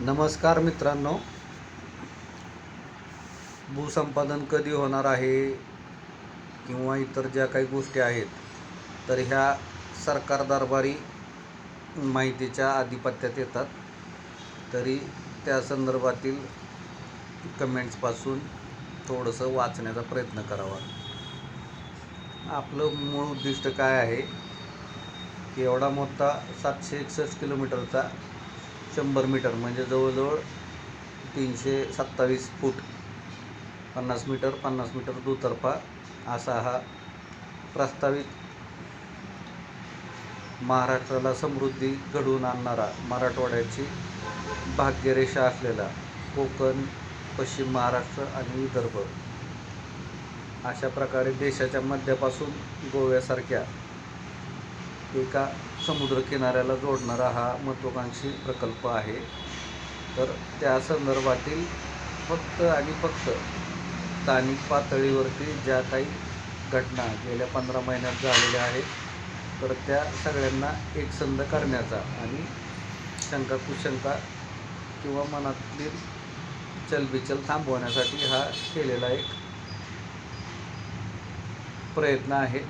नमस्कार मित्रांनो. भूसंपादन कधी होणार आहे किंवा इतर ज्या काही गोष्टी आहेत तर ह्या सरकार दरबारी माहितीच्या आधिपत्यात येतात. तरी त्या संदर्भातील कमेंट्सपासून थोडंसं वाचण्याचा प्रयत्न करावा. आपलं मूळ उद्दिष्ट काय आहे? की एवढा मोठा सातशे एकसष्ट किलोमीटरचा शंभर मीटर म्हणजे जवळजवळ तीनशे सत्तावीस फूट. पन्नास मीटर पन्नास मीटर दुतर्फा असा हा प्रस्तावित महाराष्ट्राला समृद्धी घडवून आणणारा मराठवाड्याची भाग्यरेषा असलेला कोकण पश्चिम महाराष्ट्र आणि विदर्भ. अशा प्रकारे देशाच्या मध्यापासून गोव्यासारख्या एका समुद्रकिनाऱ्याला जोडणारा हा महत्त्वाकांक्षी प्रकल्प आहे. तर त्या संदर्भातील फक्त आणि फक्त स्थानिक पातळीवरती ज्या काही घटना गेल्या पंधरा महिन्यात झालेल्या आहेत तर त्या सगळ्यांना एकसंध करण्याचा आणि शंका कुशंका किंवा मनातली चलबिचल थांबवण्यासाठी हा केलेला एक प्रयत्न आहे.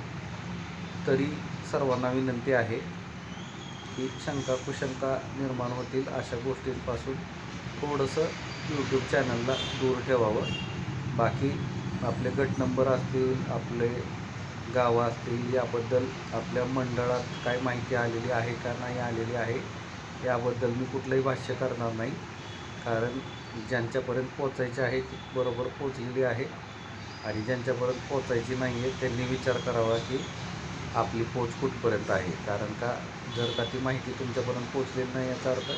तरी सर्वांना विनंती आहे की शंका कुशंका निर्माण होतील अशा गोष्टींपासून थोडंसं यूट्यूब चॅनलला दूर ठेवावं. बाकी आपले गट नंबर असतील आपले गावं असतील याबद्दल आपल्या मंडळात काय माहिती आलेली आहे का नाही आलेली आहे याबद्दल मी कुठलंही भाष्य करणार नाही. कारण ज्यांच्यापर्यंत पोचायचे आहे ती बरोबर पोचलेली आहे. आणि ज्यांच्यापर्यंत पोचायची नाही आहे त्यांनी विचार करावा की आपली पोच कुठपर्यंत आहे? कारण का जर का ती माहिती तुमच्यापर्यंत पोचलेली नाही याचा अर्थ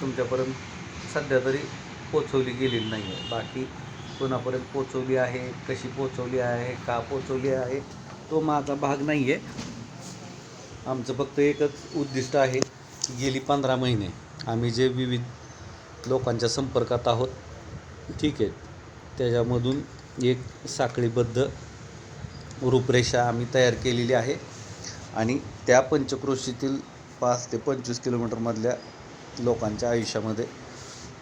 तुमच्यापर्यंत सध्या तरी पोचवली गेलेली नाही आहे बाकी कोणापर्यंत पोचवली आहे कशी पोचवली आहे का पोचवली आहे तो माझा भाग नाही आहे आमचं फक्त एकच उद्दिष्ट आहे गेली पंधरा महिने आम्ही जे विविध लोकांच्या संपर्कात आहोत ठीक आहे त्याच्यामधून एक साखळीबद्ध रूपरेषा आम्ही तयार केलेली आहे. आणि त्या पंचक्रोशीतील पाच ते पंचवीस किलोमीटरमधल्या लोकांच्या आयुष्यामध्ये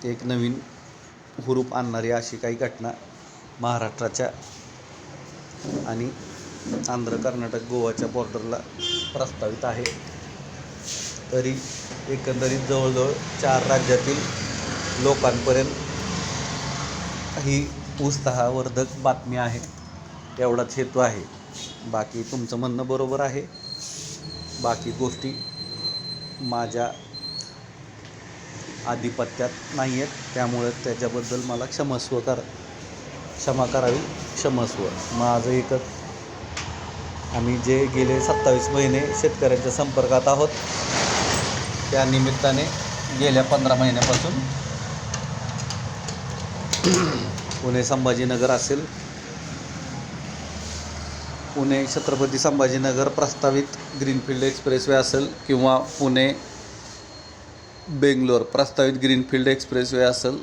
एक नवीन हुरूप आणणारी अशी काही घटना महाराष्ट्राच्या आणि आंध्र कर्नाटक गोवाच्या बॉर्डरला प्रस्तावित आहे. तरी एकंदरीत जवळजवळ चार राज्यातील लोकांपर्यंत ही उत्साहवर्धक बातमी आहे. एवढाच हेतू आहे. बाकी तुमचं म्हणणं बरोबर आहे. बाकी गोष्टी माझ्या आधिपत्यात नाही आहेत त्यामुळे त्याच्याबद्दल मला क्षमस्व करा. क्षमा करावी. क्षमस्व. माझं एकच. आम्ही जे गेले सत्तावीस महिने शेतकऱ्यांच्या संपर्कात आहोत. त्या निमित्ताने गेल्या पंधरा महिन्यापासून पुणे संभाजीनगर असेल पुणे छत्रपती संभाजीनगर प्रस्तावित ग्रीनफील्ड एक्सप्रेसवे असेल किंवा पुणे बेंगलोर प्रस्तावित ग्रीनफील्ड एक्सप्रेसवे असेल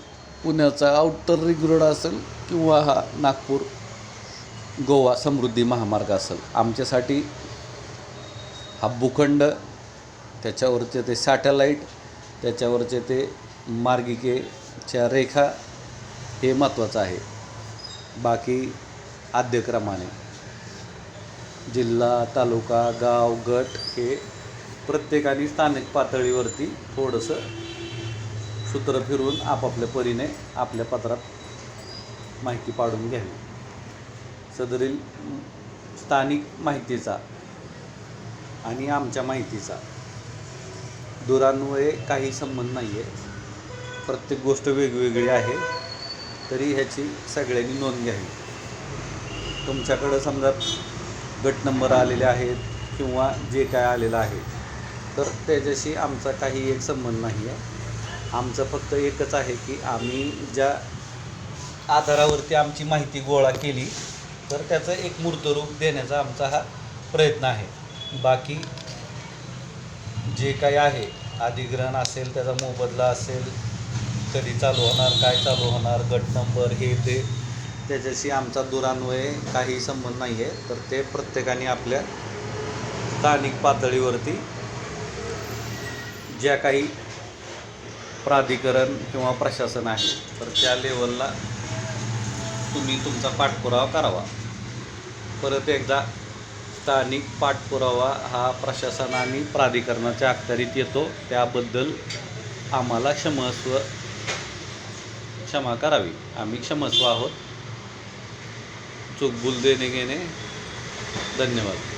पुण्याचा आउटर रिंग रोड असेल किंवा हा नागपूर गोवा समृद्धी महामार्ग असेल. आमच्यासाठी हा भूखंड त्याच्यावरचे ते सॅटेलाईट त्याच्यावरचे ते मार्गिकेच्या रेखा हे महत्त्वाचं आहे. बाकी आद्यक्रमाने जिल्हा तालुका गाव गट हे प्रत्येकाने स्थानिक पातळीवरती थोडंसं सूत्र फिरून आपापल्या परीने आपल्या पत्रात माहिती पाडून घ्यावी. सदरील स्थानिक माहितीचा आणि आमच्या माहितीचा दुरान्वये काही संबंध नाही आहे प्रत्येक गोष्ट वेगवेगळी आहे तरी ह्याची सगळ्यांनी नोंद घ्यावी. तुमच्याकडं समजा गट नंबर आलेले आहेत किंवा जे काय आलेलं आहे. तर त्याच्याशी आमचा काही एक संबंध नाही आहे. आमचं फक्त एकच आहे की आम्ही ज्या आधारावरती आमची माहिती गोळा केली तर त्याचं एक मूर्तरूप देण्याचा आमचा हा प्रयत्न आहे. बाकी जे काही आहे अधिग्रहण असेल त्याचा मोबदला असेल कधी चालू होणार काय चालू होणार गट नंबर हे ते त्याच्याशी आमचा दुरान्वये काही संबंध नाही आहे तर ते प्रत्येकाने आपल्या स्थानिक पातळीवरती ज्या काही प्राधिकरण किंवा प्रशासन आहे तर त्या लेवलला तुम्ही तुमचा पाठपुरावा करावा. परत एकदा स्थानिक पाठपुरावा हा प्रशासन आणि प्राधिकरणाच्या अखत्यारीत येतो. त्याबद्दल आम्हाला क्षमस्व क्षमा करावी. आम्ही क्षमस्व आहोत. चूक भूल देणे घेणे. धन्यवाद.